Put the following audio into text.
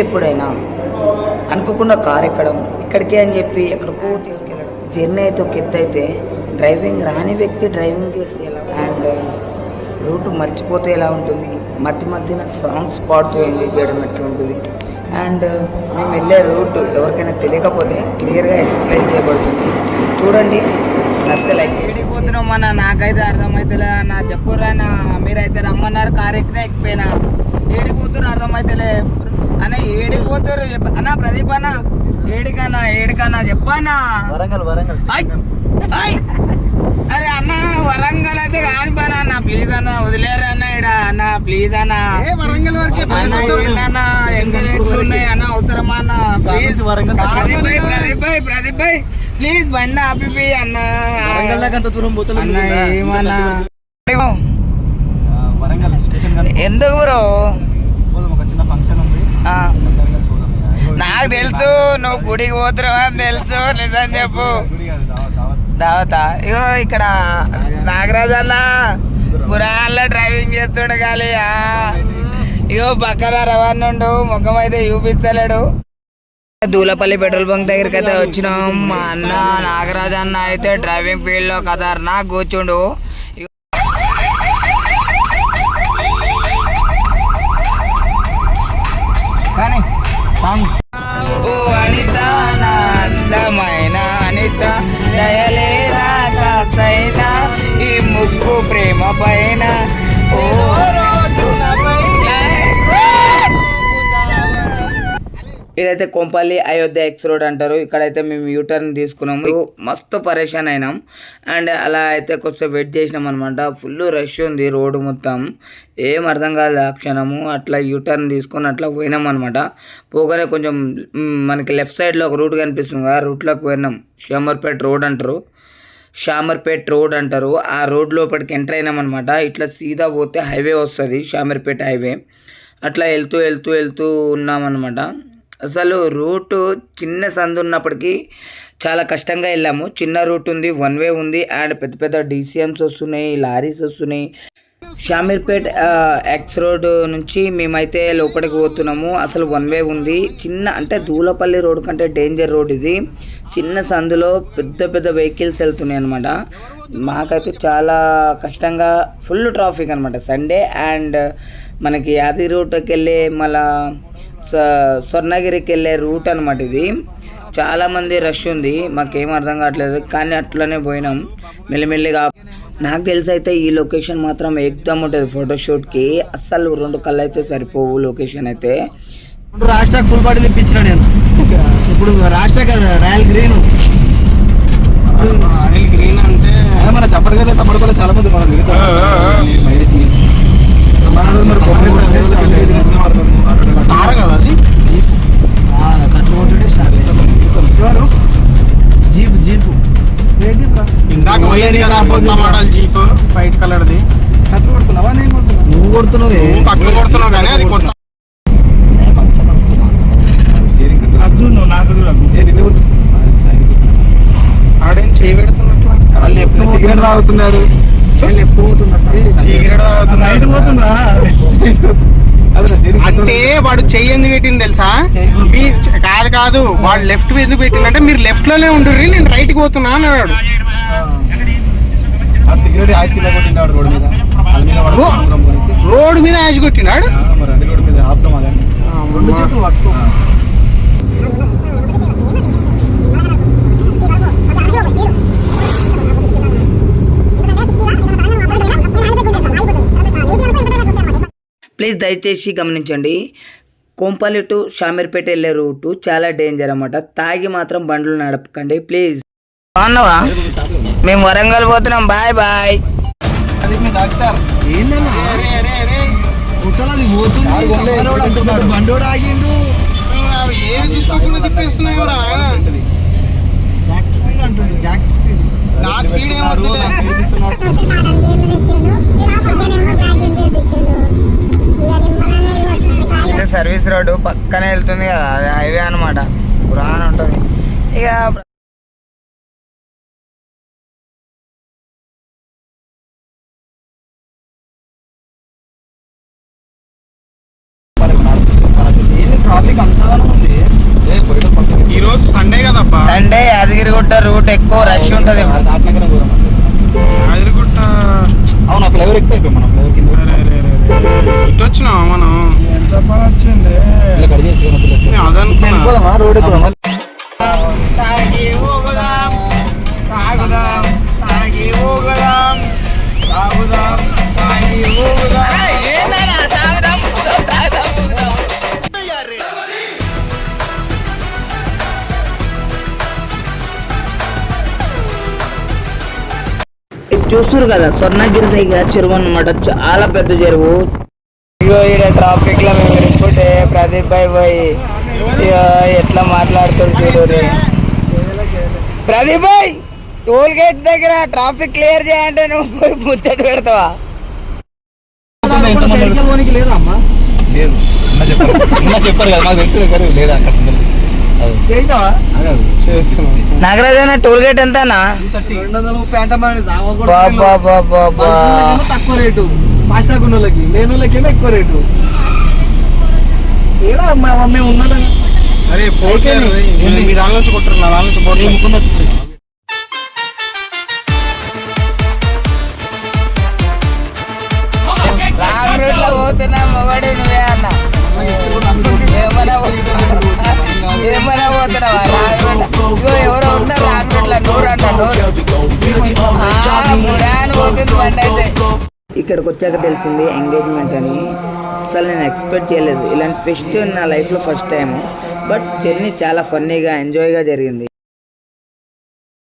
ఎప్పుడైనా అనుకోకుండా కార్ ఎక్కడం ఇక్కడికే అని చెప్పి ఎక్కడికో తీసుకెళ్ళడం జర్నీ అయితే ఒక ఎత్తు అయితే డ్రైవింగ్ రాని వ్యక్తి డ్రైవింగ్ చేస్తే ఎలా? అండ్ రూట్ మర్చిపోతే ఎలా ఉంటుంది? మధ్య మధ్యన సాంగ్స్ పాడుతూ ఎంజాయ్ చేయడం ఎట్లా ఉంటుంది? అండ్ మేము వెళ్ళే రూట్ ఎవరికైనా తెలియకపోతే క్లియర్గా ఎక్స్ప్లెయిన్ చేయబడుతుంది. చూడండి నస్తే లైక్ పోతున్నాం మన నాకైతే అర్థమవుతలే నా చెప్పురా నా మీరైతే రమ్మన్నారు కారు ఎక్కినా ఎక్కిపోయినా. ఏడికి పోతున్నారు అర్థమైతలే. అన్న ఏడికి పోతారు చెప్ప- అన్న ప్రదీప్ అన్న ఏడికన్నా ఏడికన్నా చెప్పన్నా. వరంగల్ వరంగల్! అరే అన్న వరంగల్ అయితే కాని పని అన్న ప్లీజ్ అన్న వదిలేరు అన్న ఇడ అన్న ప్లీజ్ అన్న. వరంగల్ అన్న ఎట్లున్నాయి అన్న అవసరమా అన్న? Please. Warangal Pradeep Bhai Pradeep Bhai Pradeep bhai. Please బండి ఆపి అన్న. వరంగల్ దాకా అంత దూరం పోతే అన్న ఏమన్నా. వరంగల్ స్టేషన్ ఎందుకు బ్రో పోదాం ఒక చిన్న ఫంక్షన్ ఉంది ఆ, అందరం కలిసి పోదాం ఇక. నాకు తెలుసు నువ్వు గుడికి పోతున్నావు అని తెలుసు నిజం చెప్పు. దావత్, ఇగో ఇక్కడ నాగరాజ్ అన్న పురాణంలో డ్రైవింగ్ చేస్తుండే ఆ. ఇగో పక్కన రవాణా ముఖం అయితే చూపిస్తలేడు. దూలపల్లి పెట్రోల్ బంక్ దగ్గరికి అయితే వచ్చినాం. మా అన్న నాగరాజ్ అన్న అయితే డ్రైవింగ్ ఫీల్డ్లో కదర్నా కూర్చుండు. సాంగ్ ఓ అనిత నా అందమైన అనిత దయలేదా ఈ ముక్కు ప్రేమ పైన. ఇదైతే కొంపల్లి అయోధ్య ఎక్స్ రోడ్ అంటారు. ఇక్కడైతే మేము యూటర్న్ తీసుకున్నాము. మస్తు పరేషాన్ అయినాం. అండ్ అలా అయితే కొంచెం వెయిట్ చేసినాం అనమాట ఫుల్ రష్ ఉంది రోడ్డు మొత్తం. ఏం అర్థం కాదు ఆ క్షణము. అట్లా యూటర్న్ తీసుకొని అట్లా పోయినాం అనమాట పోగానే కొంచెం మనకి లెఫ్ట్ సైడ్లో ఒక రూట్ కనిపిస్తుంది ఆ రూట్లోకి పోయినాం. షామర్పేట్ రోడ్ అంటారు. షామర్పేట్ రోడ్ అంటారు. ఆ రోడ్ లోపలికి ఎంటర్ అయినాం అనమాట ఇట్లా సీదా పోతే హైవే వస్తుంది షామర్పేట హైవే అట్లా వెళ్తూ వెళ్తూ వెళ్తూ ఉన్నామన్నమాట అసలు రూటు చిన్న సందు ఉన్నప్పటికీ చాలా కష్టంగా వెళ్ళాము. చిన్న రూట్ ఉంది వన్ వే ఉంది అండ్ పెద్ద పెద్ద డీసీఎంస్ వస్తున్నాయి లారీస్ వస్తున్నాయి. షామీర్పేట్ ఎక్స్ రోడ్ నుంచి మేమైతే లోపలికి పోతున్నాము. అసలు వన్ వే ఉంది. చిన్న అంటే దూలపల్లి రోడ్ కంటే డేంజర్ రోడ్ ఇది. చిన్న సందులో పెద్ద పెద్ద వెహికల్స్ వెళ్తున్నాయి అనమాట మాకైతే చాలా కష్టంగా ఫుల్ ట్రాఫిక్ అనమాట సండే అండ్ మనకి యాది రూట్కి వెళ్ళే మళ్ళా స్వర్ణగిరికి వెళ్ళే రూట్ అనమాట ఇది. చాలా మంది రష్ ఉంది మాకేం అర్థం కావట్లేదు కానీ అట్లనే పోయినాం. మెల్లిమెల్లిగా నాకు తెలిసి అయితే ఈ లొకేషన్ మాత్రం ఎగ్దమ్ ఉంటుంది ఫోటోషూట్కి. అస్సలు రెండు కళ్ళు అయితే సరిపోవు లొకేషన్ అయితే. ఇప్పుడు రాష్ట్రాక్ ఫుల్ బాడీ ఇప్పించిన నేను. ఇప్పుడు రాష్ట్ర కదా రాయల్ గ్రీన్. రాయల్ గ్రీన్ అంటే మన చెప్పడు కదా తమ్ముడు కూడా చాలా మంది మన కొత్త మోడల్ జీప్. వైట్ కలర్ ది. నువ్వు కొడుతున్నావు. నువ్వు కట్లు కొడుతున్నావు కానీ అది కొత్త. అర్జున్ నాకు ఆడేం చేయి పెడుతున్నట్టు వాళ్ళు ఎప్పుడు సిగరెట్ తాగుతున్నాడు వాళ్ళు ఎప్పుడు పోతున్నట్టు సిగరెట్ తాగుతున్నాడు. పోతుందా అంటే వాడు చెయ్యి ఎందుకు పెట్టింది తెలుసా? మీ కాదు కాదు. వాడు లెఫ్ట్ ఎందుకు పెట్టింది అంటే మీరు లెఫ్ట్లోనే ఉండుర్రి నేను రైట్కి పోతున్నా అన్నాడు. సిగరెట్ యాష్ కింద కొట్టిండాడు రోడ్ మీద. రోడ్ మీద యాజ్ కొట్టినాడు మరి రోడ్ మీద ఆపుతాం అదే రెండు చేతులు పట్టుకో ప్లీజ్ దయచేసి గమనించండి. కోంపల్లి టు షామీర్పేట వెళ్ళే రూటు చాలా డేంజర్ అన్నమాట. తాగి మాత్రం బండ్లు నడపకండి. ప్లీజ్. బాగున్నావా? మేము వరంగల్ పోతున్నాం. Bye bye. బండోడు ఆగిండు. జాక్ స్పీడ్ నా స్పీడ్ సర్వీస్ రోడ్డు పక్కనే వెళ్తుంది కదా హైవే అనమాట పురాణ ఉంటుంది. ఇక ఏంది ట్రాఫిక్ అంతగానో ఉంది ఏ పోయిన పక్కన ఈ రోజు సండే కదబ్బా సండే యాదగిరిగుట్ట రూట్ ఎక్కువ రష్ ఉంటది. అదిరిగుట్ట అవును ఫ్లైవర్ ఎక్కువ అయిపోయి మనం ఫ్లైవర్ కింద. ఇటు వచ్చినావా మనం? ఎంత వచ్చింది? అదనుకున్నా. రోడ్ ఎక్కుదామా చూస్తారు కదా స్వర్ణగిరి దగ్గర చెరువు అన్నమాట. చాలా పెద్ద చెరువు. ఇగో ట్రాఫిక్లో మేము ఇరుక్కుంటే ప్రదీప్ భాయ్ పోయి ఇక ఎట్లా మాట్లాడుతారు చూడు ప్రదీప్ భాయ్ టోల్ గేట్ దగ్గర ట్రాఫిక్ క్లియర్ చేయంటే నువ్వు పోయి ముచ్చట పెడతావా? చెప్పారు. కదా నాకు తెలుసు లేదా అక్కడ? చేద్దామా చేస్తున్నాం. నాగరాజన టోల్ గేట్ తక్కువ రేటు. ఎక్కువ రేటు. ఏడా మేము ఉన్నదని అరే పోతే? మీ దాని నుంచి కొట్టరు నా దాని నుంచి లో పోతున్నా మొగడు నువ్వే అన్న. ఏమన్నా పోతున్నావా? పోతున్నావా ఇగో ఎవరో అంట పోతుంది బండి అయితే ఇక్కడికి వచ్చాక తెలిసింది ఎంగేజ్మెంట్ అని. అసలు నేను ఎక్స్పెక్ట్ చేయలేదు. ఇలాంటి ఫెస్ట్ నా లైఫ్లో ఫస్ట్ టైం బట్ జర్నీ చాలా ఫన్నీగా ఎంజాయ్గా జరిగింది.